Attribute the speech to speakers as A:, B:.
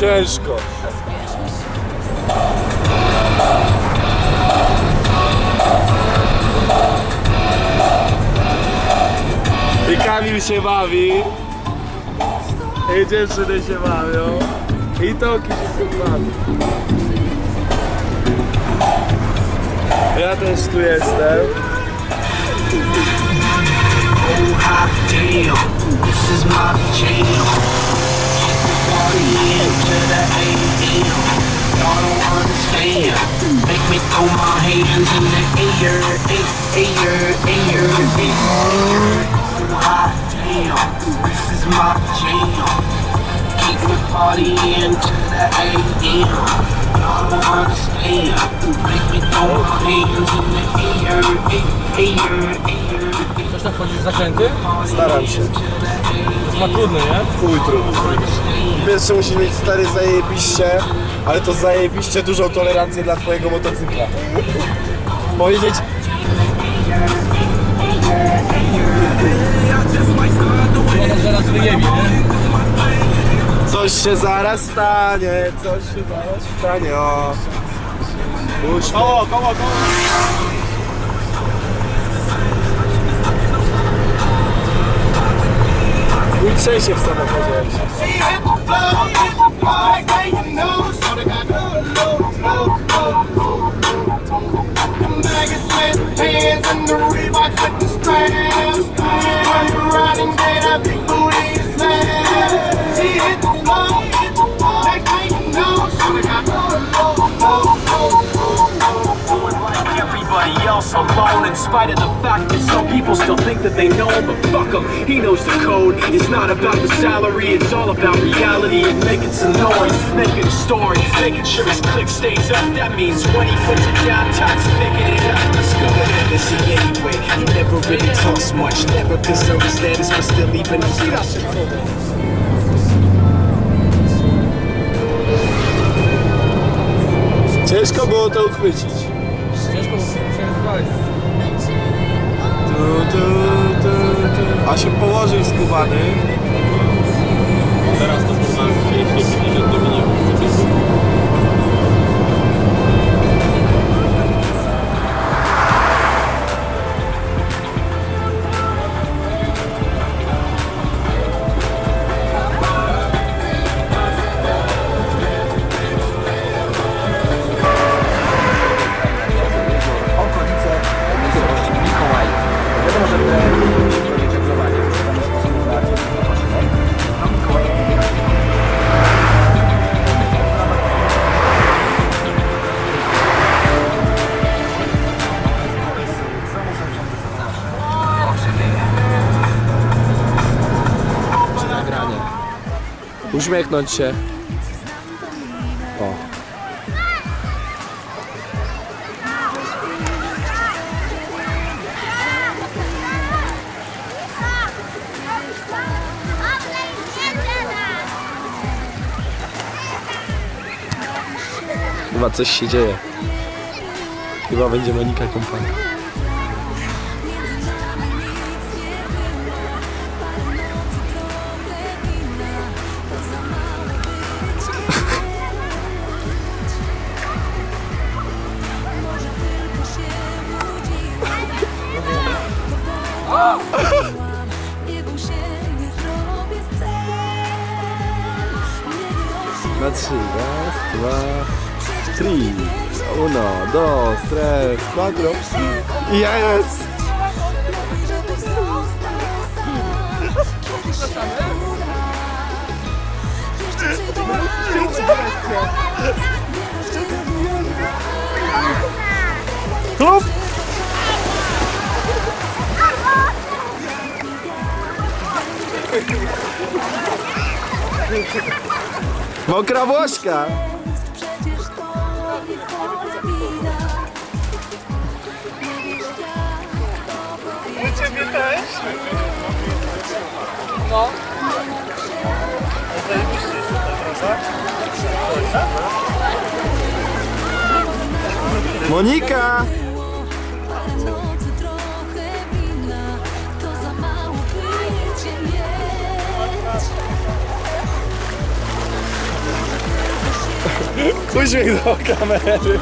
A: ciężko. I Kamil się bawi. I dziewczyny się bawią. I Toki się bawi. Ja też tu jestem.
B: This is my. Party into the AM. Y'all don't understand. Make me throw my hands in the air, air, air, air, air. Hot damn, this is my jam. Keep me partying to the AM. Y'all don't understand. Make me throw my hands in the air, air, air, air.
C: Coś tam wchodzisz w zakręty?
A: Staram się.
C: Ma trudny, nie?
A: Chuj trudno. Pierwsze musisz mieć stary zajebiście, ale to zajebiście dużą tolerancję dla twojego motocykla. Powiedzieć
C: Ona zaraz wyjebie, nie?
A: coś się zaraz stanie, coś się zaraz stanie, o. Uśmiech.
C: Koło, koło, koło.
A: I trzęsie w samochodzie.
B: Else in spite of the fact that some people still think that they know him but fuck him. He knows the code. It's not about the salary it's all about reality and making some noise making a story making sure his click stays up. That means when he puts it down time's picking it up. Let's go Hennessy anyway. He never really talks much. Never preserve his status but still even
A: Ciężko było to uchwycić.
C: Ciężko, bo musiałem zwalić.
A: A się położył skubany.
C: Teraz to kurwa
A: Uśmiechnąć się. O. Chyba coś się dzieje. Chyba będzie Monika kompania. Na trzy. Raz, dwa, trzy. Uno, dos, tres, cuatro. I ja jest. Mokra włośka! Monika!
D: Uśmiech do kamery.